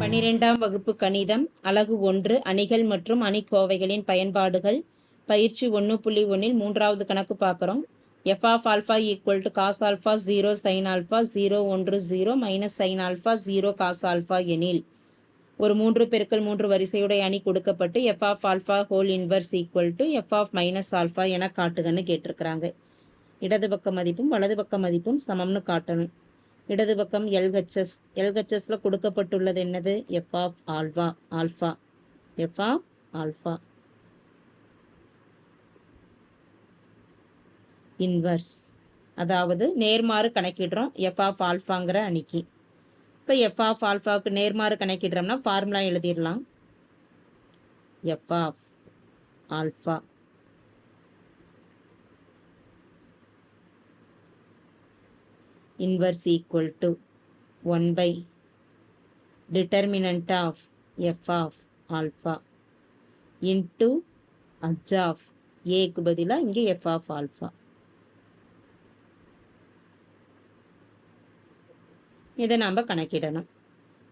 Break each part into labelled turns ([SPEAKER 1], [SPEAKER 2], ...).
[SPEAKER 1] பனிரெண்டாம் வகுப்பு கணிதம் அலகு ஒன்று அணிகள் மற்றும் அணிக்கோவைகளின் பயன்பாடுகள். பயிற்சி ஒன்று புள்ளி ஒன்றில் மூன்றாவது கணக்கு பார்க்குறோம். F of alpha equal to cos alpha zero sine alpha zero ஒன்று zero minus sine alpha zero cos alpha எனில். ஒரு மூன்று பெருக்கள் மூன்று வரிசையுடைய அணி கொடுக்கப்பட்டு F of alpha whole inverse equal to F of minus alpha என காட்டுகன்னு கேட்டிருக்கிறாங்க. இடது பக்க மதிப்பும் வலது பக்க மதிப்பும் சமம்னு காட்டணும். இடது பக்கம் எல்ஹெச்எஸ் எல்ஹெச்எஸ்ல கொடுக்கப்பட்டுள்ளது என்னது? F of alpha alpha F of alpha inverse அதாவது நேர்மாறு கணக்கிடுறோம். எஃப் ஆஃப் ஆல்ஃபாங்கிற அணிக்கு. இப்போ எஃப் ஆஃப் ஆல்ஃபாவுக்கு நேர்மாறு கணக்கிடுறோம்னா ஃபார்முலா எழுதிடலாம். F of alpha inverse equal to 1 by determinant of f of alpha into அஜாஃப் of பதிலாக இங்கே எஃப் ஆஃப் ஆல்ஃபா இதை நாம் கணக்கிடணும்.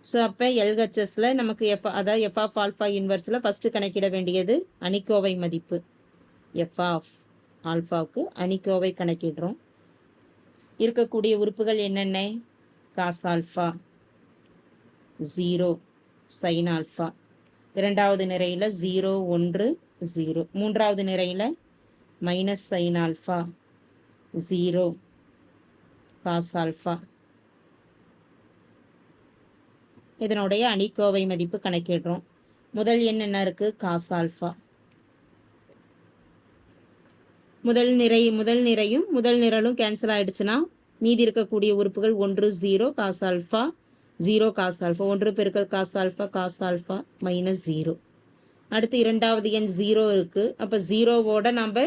[SPEAKER 1] ஸோ அப்போ எல்ஹெச்எஸில் நமக்கு எஃப் அதாவது எஃப் ஆஃப் ஆல்ஃபா இன்வர்ஸில் ஃபஸ்ட்டு கணக்கிட வேண்டியது அணிக்கோவை மதிப்பு. எஃப் ஆஃப் ஆல்ஃபாவுக்கு அணிக்கோவை கணக்கிடுறோம். இருக்கக்கூடிய உறுப்புகள் என்னென்ன? Cos alpha zero sine alpha. இரண்டாவது நிறையில் ஜீரோ ஒன்று ஜீரோ. மூன்றாவது நிறையில் minus sine alpha zero cos alpha. இதனுடைய அணிக்கோவை மதிப்பு கணக்கிடுறோம். முதல் எண் என்ன இருக்குது காஸ் ஆல்ஃபா. முதல் நிறை முதல் நிறையும் முதல் நிரலும் கேன்சல் ஆயிடுச்சுன்னா மீதி இருக்கக்கூடிய உறுப்புகள் ஒன்று zero cos alpha zero cos alpha ஒன்று பெருக்கல் cos alpha cos alpha minus zero அடுத்து இரண்டாவது எண் ஜீரோ இருக்குது அப்போ ஜீரோவோட நம்ம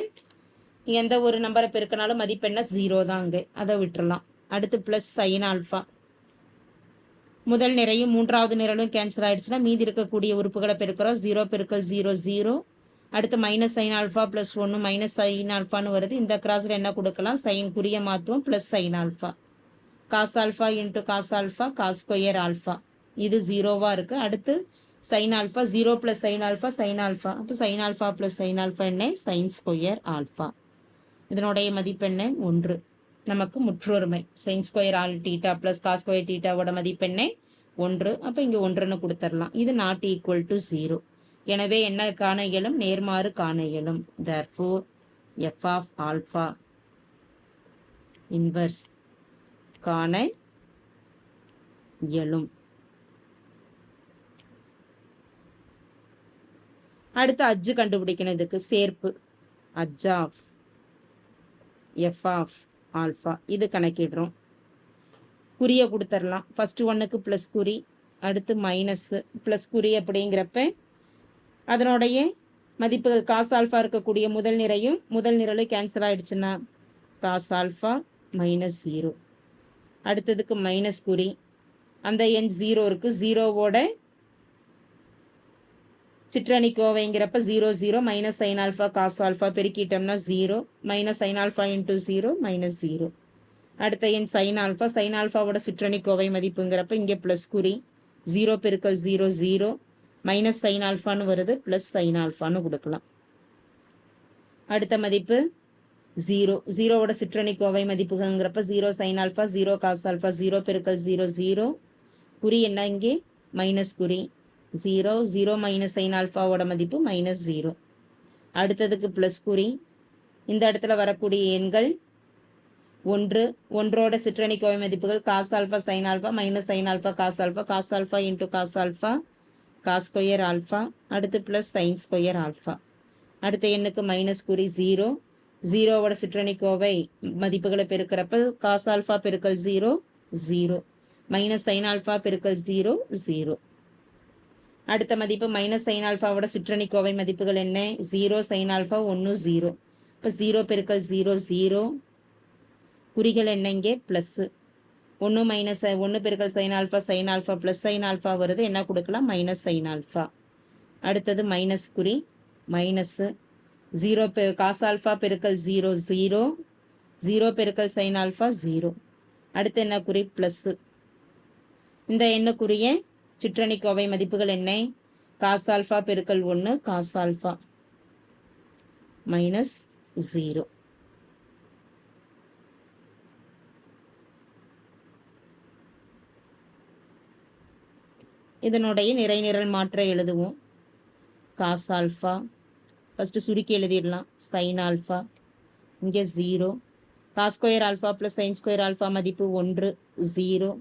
[SPEAKER 1] எந்த ஒரு நம்பரை பெருக்கினாலும் மதிப்பெண்ண ஜீரோ தாங்க. அதை விட்டுறலாம். அடுத்து ப்ளஸ் சைன் ஆல்ஃபா முதல் நிறையும் மூன்றாவது நிரலும் கேன்சல் ஆயிடுச்சுன்னா மீதி இருக்கக்கூடிய உறுப்புகளை பெருக்கிறோம். ஜீரோ பெருக்கல் ஜீரோ ஜீரோ அடுத்து மைனஸ் சைன் ஆல்ஃபா ப்ளஸ் ஒன்று மைனஸ் சைன் ஆல்ஃபான்னு வருது. இந்த கிராஸில் என்ன கொடுக்கலாம்? சைன் குறிய மாற்றுவோம் plus sine alpha cos alpha into cos alpha cos square alpha இது ஜீரோவாக இருக்குது அடுத்து sine alpha zero plus sine alpha sine alpha அப்போ sine alpha plus sine alpha என்ன? சைன் ஸ்கொயர் ஆல்ஃபா இதனுடைய மதிப்பெண்ணை ஒன்று. நமக்கு முற்றொருமை. Sine square all theta plus cos square டீட்டாவோட மதிப்பெண்ணே ஒன்று. அப்போ இங்கே ஒன்றுன்னு கொடுத்துடலாம். இது நாட் ஈக்குவல் டு ஜீரோ எனவே என்ன காண இயலும்? நேர்மாறு காண இயலும். Therefore F of alpha inverse காண இயலும். அடுத்து அஜ்ஜு கண்டுபிடிக்கணும். இதுக்கு சேர்ப்பு. Adj of F of alpha இது கணக்கிடுறோம். குறியை கொடுத்துடலாம் ஃபஸ்ட்டு ஒன்றுக்கு ப்ளஸ் குறி அடுத்து மைனஸ்ஸு ப்ளஸ் குறி அப்படிங்கிறப்ப அதனுடைய மதிப்புகள் காஸ் ஆல்ஃபா இருக்கக்கூடிய முதல் நிறையும் முதல் நிரலும் கேன்சல் ஆகிடுச்சுன்னா காஸ் ஆல்ஃபா மைனஸ் ஜீரோ அடுத்ததுக்கு மைனஸ் குறி. அந்த எண் ஜீரோ இருக்குது ஜீரோவோட சிற்றணி கோவைங்கிறப்ப zero zero minus sine alpha cos alpha பெருக்கிட்டோம்னா zero minus sine alpha into zero minus zero அடுத்த எண் சைன் ஆல்ஃபா சைன் ஆல்ஃபாவோட சிற்றணி கோவை மதிப்புங்கிறப்ப இங்கே ப்ளஸ் குறி. ஜீரோ பெருக்கல் ஜீரோ ஜீரோ மைனஸ் சைன் ஆல்ஃபான்னு வருது ப்ளஸ் சைன் ஆல்ஃபான்னு கொடுக்கலாம். அடுத்த மதிப்பு ஜீரோ ஜீரோவோட சிற்றணி கோவை மதிப்புங்கிறப்ப zero sine alpha zero cos alpha zero பெருக்கல் ஜீரோ ஜீரோ குறி என்ன இங்கே? மைனஸ் குறி. ஜீரோ ஜீரோ மைனஸ் சைன் ஆல்ஃபாவோட மதிப்பு மைனஸ் ஜீரோ அடுத்ததுக்கு ப்ளஸ் குறி. இந்த இடத்துல வரக்கூடிய எண்கள் ஒன்று. ஒன்றோட சிற்றணி கோவை மதிப்புகள் cos alpha sine alpha minus sine alpha cos alpha cos alpha into cos alpha cos square alpha அடுத்து ப்ளஸ் சைன் ஸ்கொயர் ஆல்ஃபா அடுத்த எண்ணுக்கு மைனஸ் குறி ஜீரோ ஜீரோவோட சிற்றணிக்கோவை மதிப்புகளை பெருக்கிறப்ப காஸ் ஆல்ஃபா பெருக்கல் zero zero minus sine alpha பெருக்கல் ஜீரோ ஜீரோ அடுத்த மதிப்பு மைனஸ் சைன் ஆல்ஃபாவோட சிற்றணிக்கோவை மதிப்புகள் என்ன? ஜீரோ சைன் ஆல்ஃபா ஒன்று ஜீரோ இப்போ ஜீரோ பெருக்கல் ஜீரோ ஜீரோ குறிகள் என்ன இங்கே? ப்ளஸ்ஸு ஒன்று மைனஸ் ஒன்று பெருக்கல் sine alpha sine alpha plus sine alpha வருது. என்ன கொடுக்கலாம்? மைனஸ் சைன் ஆல்ஃபா அடுத்தது மைனஸ் குறி மைனஸ்ஸு ஜீரோ பெ காஸ் ஆல்ஃபா பெருக்கல் ஜீரோ ஜீரோ ஜீரோ பெருக்கல் சைன் ஆல்ஃபா ஜீரோ அடுத்து என்ன குறி? ப்ளஸ்ஸு இந்த எண்ணுக்குரிய சிற்றணிக்கோவை மதிப்புகள் என்ன? காஸ் ஆல்ஃபா பெருக்கல் ஒன்று காஸ் ஆல்ஃபா மைனஸ் ஜீரோ இதனுடைய நிறைநிரல் மாற்ற எழுதுவோம். Cos alpha. ஃபஸ்ட்டு சுருக்கி எழுதிடலாம். Sine alpha. இங்கே zero. Cos square alpha plus sine square alpha மதிப்பு ஒன்று zero.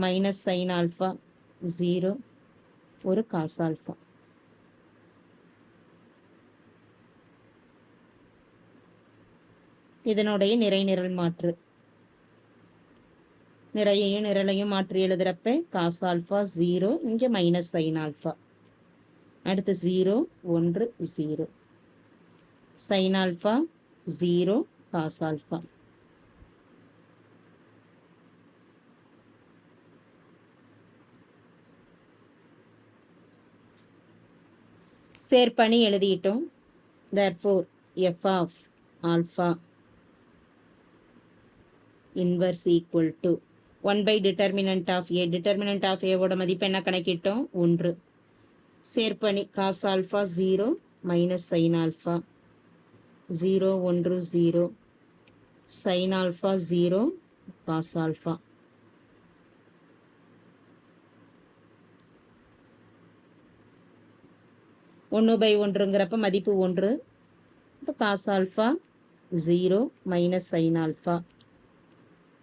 [SPEAKER 1] Minus sine alpha zero. ஒரு காஸ் ஆல்ஃபா. இதனுடைய நிறைநிரல் மாற்று. நிறையையும் நிரலையும் மாற்றி எழுதுறப்ப காஸ் ஆல்ஃபா ஜீரோ இங்கே மைனஸ் சைன் ஆல்ஃபா அடுத்து ஜீரோ ஒன்று zero sine alpha zero cos alpha சேர்ப்பணி எழுதிட்டோம். Therefore F of alpha inverse equal to one by determinant of A determinant of ஏவோட மதிப்பு என்ன கணக்கிட்டோம்? ஒன்று. சேர்ப்பணி cos alpha zero minus sine alpha zero ஒன்று zero sine alpha zero cos alpha ஒன்று by ஒன்றுங்கிறப்ப மதிப்பு ஒன்று. இப்போ cos alpha zero minus sine alpha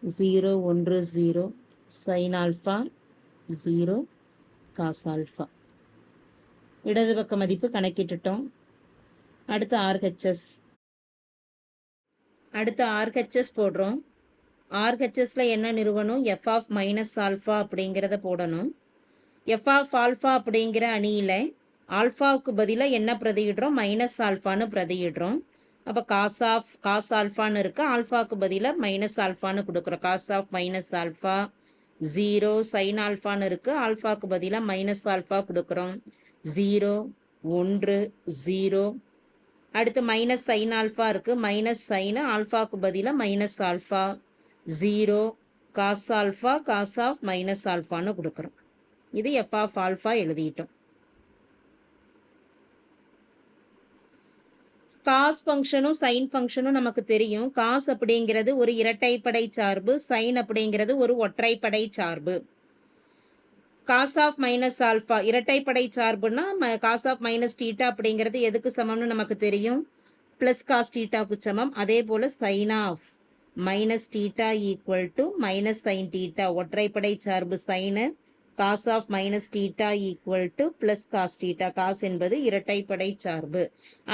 [SPEAKER 1] zero ஒன்று zero sine alpha zero cos alpha இடது பக்க மதிப்பு கணக்கிட்டுட்டோம். அடுத்து ஆர்ஹெச்எஸ் அடுத்து ஆர்ஹெச்எஸ் போடுறோம். ஆர்ஹெச்எஸில் என்ன நிறுவனம்? எஃப் ஆஃப் மைனஸ் ஆல்ஃபா அப்படிங்கிறத போடணும். எஃப் ஆஃப் ஆல்ஃபா அப்படிங்கிற அணியில் ஆல்ஃபாவுக்கு பதிலாக என்ன பிரதியிடுறோம்? மைனஸ் ஆல்ஃபான்னு பிரதியிடுறோம். அப்போ காஸ் ஆஃப் காஸ் ஆல்ஃபான்னு இருக்குது ஆல்ஃபாவுக்கு பதிலாக மைனஸ் ஆல்ஃபான்னு கொடுக்குறோம். Cos of minus alpha zero sine ஆல்ஃபான்னு இருக்குது ஆல்ஃபாவுக்கு பதிலாக மைனஸ் ஆல்ஃபா கொடுக்குறோம். ஜீரோ ஒன்று ஜீரோ அடுத்து மைனஸ் சைன் ஆல்ஃபா இருக்குது மைனஸ் சைனு ஆல்ஃபாவுக்கு பதிலாக minus alpha zero cos alpha cos of minus ஆல்ஃபான்னு கொடுக்குறோம். இது எஃப் ஆஃப் ஆல்ஃபா எழுதிட்டோம். காஸ் ஃபங்க்ஷனும் சைன் ஃபங்க்ஷனும் நமக்கு தெரியும். காஸ் அப்படிங்கிறது ஒரு இரட்டைப்படை சார்பு சைன் அப்படிங்கிறது ஒரு ஒற்றைப்படை சார்பு. காஸ் ஆஃப் மைனஸ் ஆல்ஃபா இரட்டைப்படை சார்புனா காஸ் ஆஃப் மைனஸ் டீட்டா அப்படிங்கிறது எதுக்கு சமம்னு நமக்கு தெரியும்? ப்ளஸ் காஸ் டீட்டாவுக்கு சமம். அதே போல் sine of minus theta equal to minus sine theta ஒற்றைப்படை சார்பு sine cos of minus theta equal to plus cos theta cos என்பது இரட்டைப்படை சார்பு.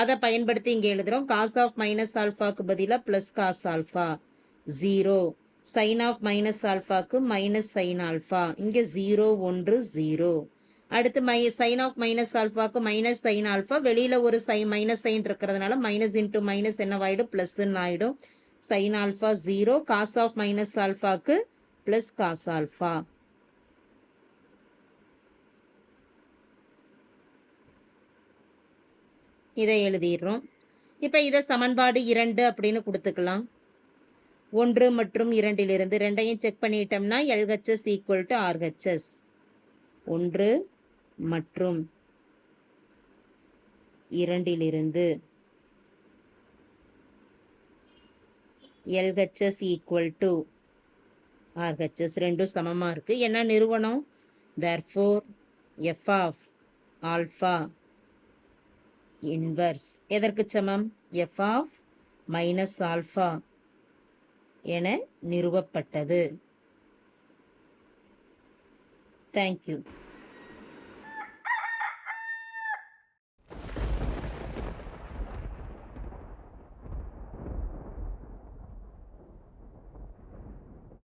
[SPEAKER 1] அதை பயன்படுத்தி இங்கே எழுதுகிறோம் காஸ் ஆஃப் மைனஸ் ஆல்ஃபாக்கு பதிலாக plus cos alpha. Zero. Sine of minus ஆல்ஃபாக்கு minus sine alpha. இங்கே ஜீரோ ஒன்று ஜீரோ. அடுத்து மை சைன் ஆஃப் மைனஸ் ஆல்ஃபாக்கு மைனஸ் சைன் ஆல்ஃபா. வெளியில் ஒரு சை மைனஸ் சைன் இருக்கிறதுனால மைனஸ் இன்ட்டு மைனஸ் என்னவாயிடும்? ப்ளஸ்ன்னு ஆகிடும் sine alpha zero. Cos of minus ஆல்ஃபாக்கு plus cos alpha. இதை எழுதிடுறோம். இப்போ இதை சமன்பாடு இரண்டு அப்படின்னு கொடுத்துக்கலாம். ஒன்று மற்றும் இரண்டிலிருந்து ரெண்டையும் செக் பண்ணிட்டோம்னா எல்ஹெச்எஸ் ஈக்குவல் டு ஆர்ஹெச்எஸ் ஒன்று மற்றும் இரண்டிலிருந்து எல்ஹெச்எஸ் ஈக்குவல் டு ஆர்ஹெச்எஸ் ரெண்டும் சமமாக இருக்குது என்ன நிறுவனம்? Therefore F of alpha inverse எதற்கு சமம்? எஃப் ஆஃப் மைனஸ் ஆல்ஃபா என நிறுவப்பட்டது. தேங்க்யூ